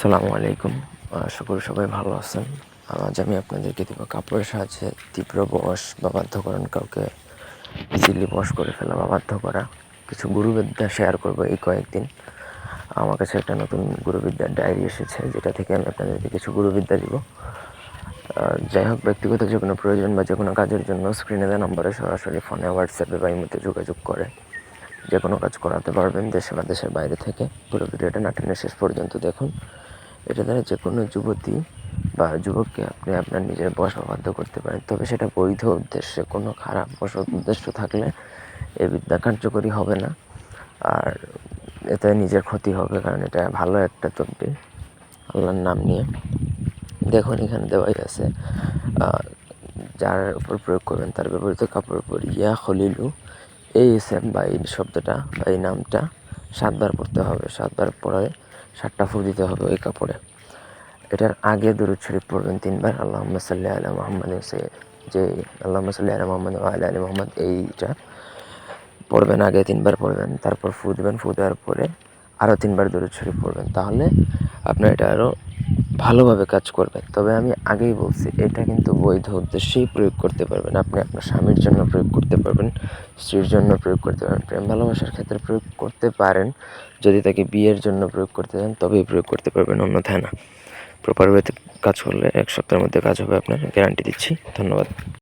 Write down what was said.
আসসালামু আলাইকুম। আশা করি সবাই ভালো আছেন। আজ আমি আপনাদেরকে দেবো কাপড়ের সাহায্যে তীব্র বশ বা বাধ্যকরণ কাউকে ইজিলি বশ করে ফেলা বা বাধ্য করা। কিছু গুরুবিদ্যা শেয়ার করব এই কয়েকদিন। আমার কাছে একটা নতুন গুরুবিদ্যার ডায়েরি এসেছে, যেটা থেকে আমি আপনাদেরকে কিছু গুরুবিদ্যা দিব। যাই হোক, ব্যক্তিগত যে কোনো প্রয়োজন বা যে কোনো কাজের জন্য স্ক্রিনে দেওয়া নম্বরে সরাসরি ফোনে হোয়াটসঅ্যাপে বা ইমেতে যোগাযোগ করে। যে কোনো কাজ করাতে পারবেন দেশে বা দেশের বাইরে থেকে। পুরো ভিডিওটা নাটনের শেষ পর্যন্ত দেখুন। এটা দ্বারা যে কোনো যুবতী বা যুবককে আপনি আপনার নিজের বশ বা বাধ্য করতে পারেন। তবে সেটা বৈধ উদ্দেশ্যে, কোনো খারাপ বস উদ্দেশ্য থাকলে এ বিদ্যা কার্যকরী হবে না। আর এতে নিজের ক্ষতি হবে, কারণ এটা ভালো একটা তদ্বির। আল্লাহর নাম নিয়ে। দেখুন, এখানে দেওয়াই আছে যার উপর প্রয়োগ করবেন, তার ব্যবহৃত কাপড়ের উপর, ইয়া খলিলু, এই এসএম বা এই শব্দটা বা এই নামটা সাতবার পড়তে হবে। সাতবার পরে সাতটা ফুল দিতে হবে ওই কাপড়ে। এটার আগে দরুদ শরীফ পড়বেন তিনবার। আল্লাহ সাল্লি আলা মোহাম্মদ যে আল্লাহ সাল্লি আলা মোহাম্মদ আলা আলী মোহাম্মদ এইটা পড়বেন, আগে তিনবার পড়বেন, তারপর ফু দেবেন ফু দেওয়ার পরে আরও তিনবার দরুদ শরীফ পড়বেন। তাহলে আপনার এটা আরও ভালোভাবে কাজ করবেন। তবে আমি আগেই বলছি, এটা কিন্তু বৈধ উদ্দেশ্যেই প্রয়োগ করতে পারবেন। আপনি আপনার স্বামীর জন্য প্রয়োগ করতে পারবেন, স্ত্রীর জন্য প্রয়োগ করতে পারবেন, প্রেম ভালোবাসার ক্ষেত্রে প্রয়োগ করতে পারেন। যদি তাকে বিয়ের জন্য প্রয়োগ করতে চান, তবেই প্রয়োগ করতে পারবেন, অন্যথায় না। প্রপার ওয়েতে কাজ করলে এক সপ্তাহের মধ্যে কাজ হবে আপনার গ্যারান্টি দিচ্ছি। ধন্যবাদ।